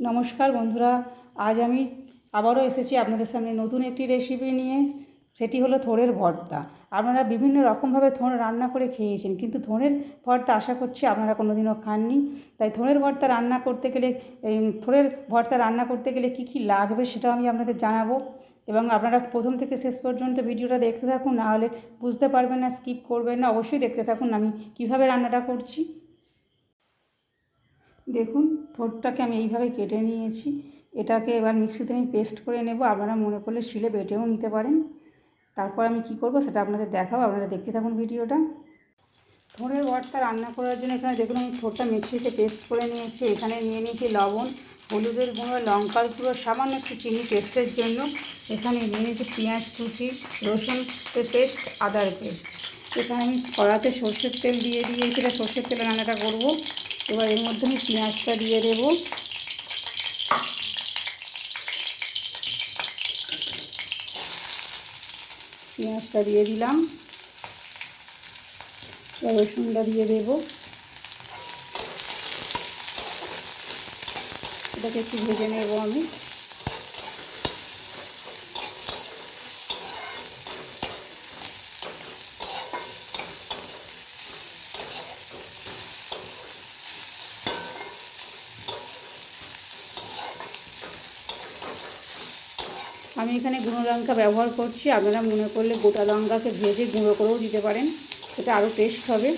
নমস্কার বন্ধুরা, আজ আমি আবারও এসেছি আপনাদের সামনে নতুন একটি রেসিপি নিয়ে। সেটি হলো থোড়ের ভর্তা। আপনারা বিভিন্ন রকমভাবে থোড় রান্না করে খেয়েছেন, কিন্তু থোড়ের ভর্তা আশা করছি আপনারা কোনোদিনও খাননি। তাই থোড়ের ভর্তা রান্না করতে গেলে, এই থোড়ের ভর্তা রান্না করতে গেলে কী কী লাগবে সেটাও আমি আপনাদের জানাব। এবং আপনারা প্রথম থেকে শেষ পর্যন্ত ভিডিওটা দেখতে থাকুন নাহলে বুঝতে পারবেন না স্কিপ করবেন না। অবশ্যই দেখতে থাকুন আমি কীভাবে রান্নাটা করছি। দেখুন থোরটাকে আমি এইভাবে কেটে নিয়েছি। এটাকে এবার মিক্সিতে আমি পেস্ট করে নেব। আপনারা মনে করলে শিলে বেটেও নিতে পারেন। তারপর আমি কি করব সেটা আপনাদের দেখাবো। আপনারা দেখতে থাকুন ভিডিওটা। থোড়ের ভর্তা রান্না করার জন্য এখানে দেখুন, আমি থোরটা মিক্সিতে পেস্ট করে নিয়েছি। এখানে নিয়ে নিয়েছি লবণ, হলুদের গুঁড়ো, লঙ্কার গুঁড়ো, সামান্য একটু চিনি পেস্টের জন্য। এখানে নিয়ে নিয়েছি পেঁয়াজ কুচি, রসুন পেস্ট আদার পেস্ট এখানে আমি কড়াতে সর্ষের তেল দিয়ে দিয়েছি। এটা সর্ষের তেলে রান্নাটা করব। এবার এর মধ্যে আমি পেঁয়াজটা দিয়ে দেবো। পেঁয়াজটা দিয়ে দিলাম। রসুনটা দিয়ে দেব। এটাকে একটু ভেজে নেব আমি। আমি এখানে গুঁড়ো লঙ্কা ব্যবহার করছি। আপনারা মনে করলে গোটা লঙ্কাকে ভেজে গুঁড়ো করেও দিতে পারেন। এটা আরও টেস্ট হবে।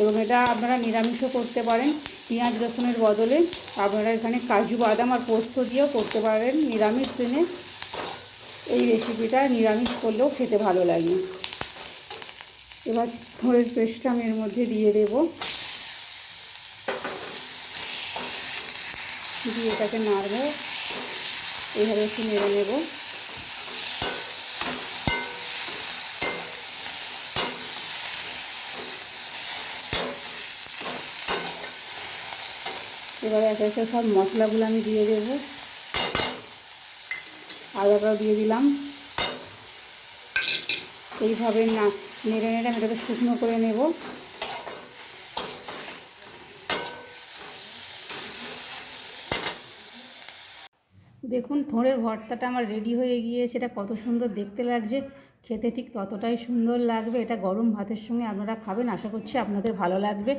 এবং এটা আপনারা নিরামিষও করতে পারেন। পেঁয়াজ রসুনের বদলে আপনারা এখানে কাজু বাদাম আর পোস্ত দিয়েও করতে পারেন। নিরামিষ দিনে এই রেসিপিটা নিরামিষ করলেও খেতে ভালো লাগে। এবার থোড়ের পেস্টটা আমি এর মধ্যে দিয়ে দেব। দিয়ে এটাকে নাড়বো। এইভাবে একটু নেড়ে নেব। এবারে একে একে সব মশলাগুলো আমি দিয়ে দেব। আদাটাও দিয়ে দিলাম। এইভাবে না নেড়ে নেড়ে আমি এটাকে শুকনো করে নেব। দেখুন, থোড়ের ভর্তাটা আমার রেডি হয়ে গিয়েছে। এটা কত সুন্দর দেখতে লাগছে। খেতে ঠিক ততটাই সুন্দর লাগবে। এটা গরম ভাতের সঙ্গে আপনারা খাবেন, আশা করছি আপনাদের ভালো লাগবে।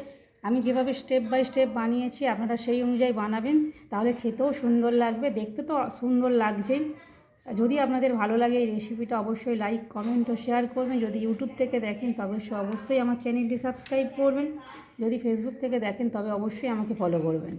আমি যেভাবে স্টেপ বাই স্টেপ বানিয়েছি, আপনারা সেই অনুযায়ী বানাবেন, তাহলে খেতেও সুন্দর লাগবে। দেখতে তো সুন্দর লাগছেই। যদি আপনাদের ভালো লাগে এই রেসিপিটা অবশ্যই লাইক কমেন্ট ও শেয়ার করবেন। যদি ইউটিউব থেকে দেখেন, তবে অবশ্যই আমার চ্যানেলটি সাবস্ক্রাইব করবেন। যদি ফেসবুক থেকে দেখেন, তবে অবশ্যই আমাকে ফলো করবেন।